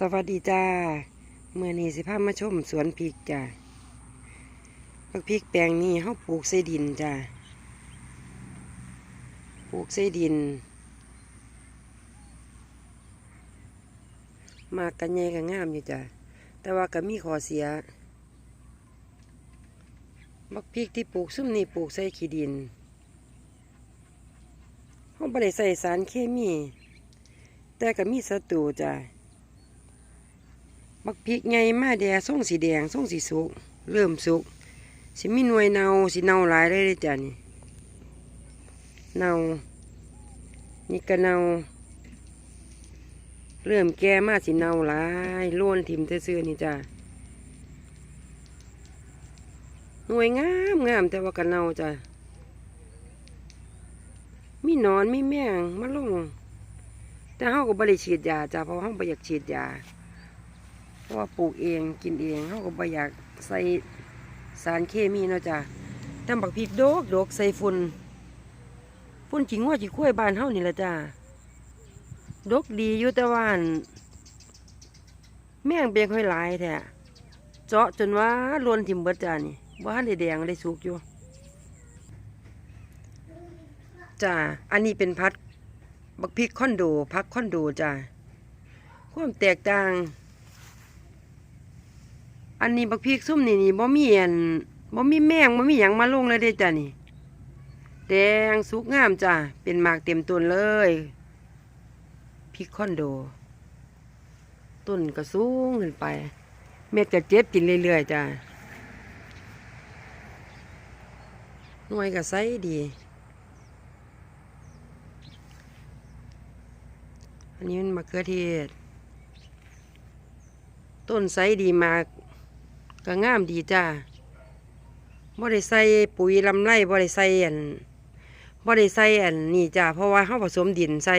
สวัสดีจ้าเมื่อนี้สิพามาชมสวนพริกจ้าพักพริกแปลงนี้เขาปลูกใส่ดินจ้าปลูกใส่ดิน มากกันใหญ่กันงามอยู่จ้าแต่ว่าก็มีขอเสียบักพริกที่ปลูกซุ่มนี่ปลูกใส่ขี้ดินเขาไม่ได้ใส่สารเคมี แต่ก็มีศัตรูจ้า บักพริกไงมาแดงส่งสีแดงส่งสีสุก เริ่มสุกสิมีหน่วยเนาสิเนาหลายเลยเด้อจ้ะนี่เนานี่ก็เนาเริ่มแก่มาสิเนาหลายล้วนถิ่มซื่อนี่จ้ะหน่วยงามงามแต่ว่าก็เนาจ้ะมีนอนมีแมงมาลงแต่เฮาก็บ่ได้ฉีดยาจ้ะเพราะเฮาบ่อยากฉีดยา เพราะว่าปลูกเองกินเองเขาก็บ่อยากใส่สารเคมีเนาะจ้ะแต่บักพริกโดกโดกใส่ฝุ่นฝุ่นจิงว่าจิคุ้วยบานเฮานี่แหละจ้ะดกดีอยู่แต่ว่านแม่งเบียงค่อยหลายแท้เจาะจนว่าลวนถิ่มเบิดจ้านี่ว่าได้แดงได้สุกอยู่จ้าอันนี้เป็นพัดบักพริกคอนโดพักคอนโดจ้าความแตกต่าง อันนี้บักพริกซุ่มนี่นี่บ่มีอันบ่มีแมงบ่มีหยังมาลงเลยเด้จ้ะนี่ แดงสุกงามจ้ะเป็นหมากเต็มต้นเลยพริกคอนโด ต้นก็สูงขึ้นไป เม็ดก็เจ็บกินเรื่อยๆจ้ะหน่วยก็ใสดี อันนี้มันมะเขือเทศ ต้นไซดีมาก ก็งามดีจ้าบ่ได้ใส่ปุ๋ยลำไรบ่ได้ใส่อันบ่ได้ใส่อันนี่จ้าเพราะว่าเฮาผสมดินใส่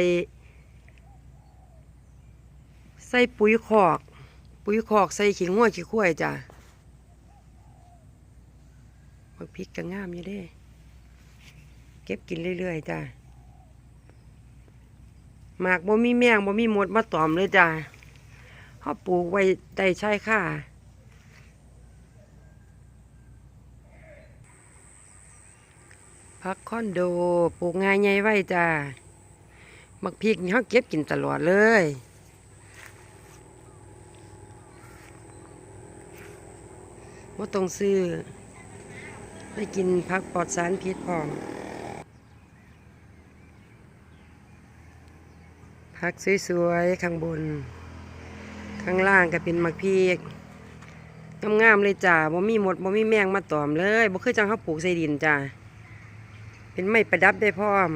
ใส่ปุ๋ยคอก ปุ๋ยคอกใส่ขี้งัวขี้ข้วยจ้าบักพริกก็งามอยู่เด้ เก็บกินเรื่อยๆจ้าหมากบ่มีแมงบ่มีมดมาตอมเลยจ้าเขาปลูกไว้ได้ใช่ค่ะ พักคอนโดปลูกง่ายใหญ่ไว้จ้ามักพริกนี่เขาเก็บกินตลอดเลยว่าต้องซื้อได้กินพักปลอดสารพิษพร้อมพักสวยๆ ข้างบน ข้างล่างก็เป็นมักพริกงามๆเลยจ้าบ่มีหมดบ่มีแมงมาตอมเลยบ่คือจังเขาปลูกใส่ดินจ้า เป็นไม้ประดับได้พร้อม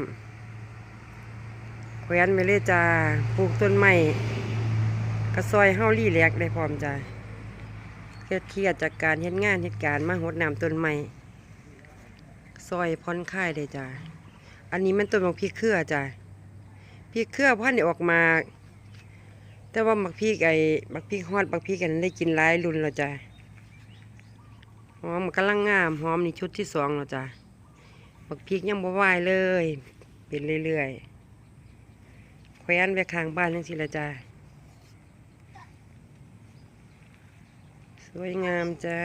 แขวนไปเลยจ้าปลูกต้นไม้กระซอยเฮาลี่แหลกได้พร้อมจ้าเครียดเครียดจากการเฮ็ดงานเฮ็ดการมาหดน้ำต้นไม้ซอยผ่อนคลายได้จ้าอันนี้มันต้นมักพริกเครือจ้าพริกเครือพันธุ์ออกมา แต่ว่าบักพริกไอ้บักพริกฮอดบักพริกกันได้กินหลายรุ่นแล้วจ้ะหอมกำลังงามหอมนี่ชุดที่สองแล้วจ้ะ บักพริกยังบ่ไหวเลย เป็นเรื่อยๆแขวนไว้ข้างบ้านจังซี่ละจ้ะสวยงามจ้า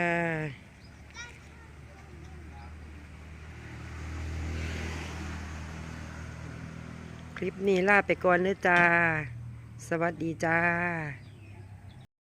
คลิปนี้ลาไปก่อนเด้อจ้า สวัสดีจ้า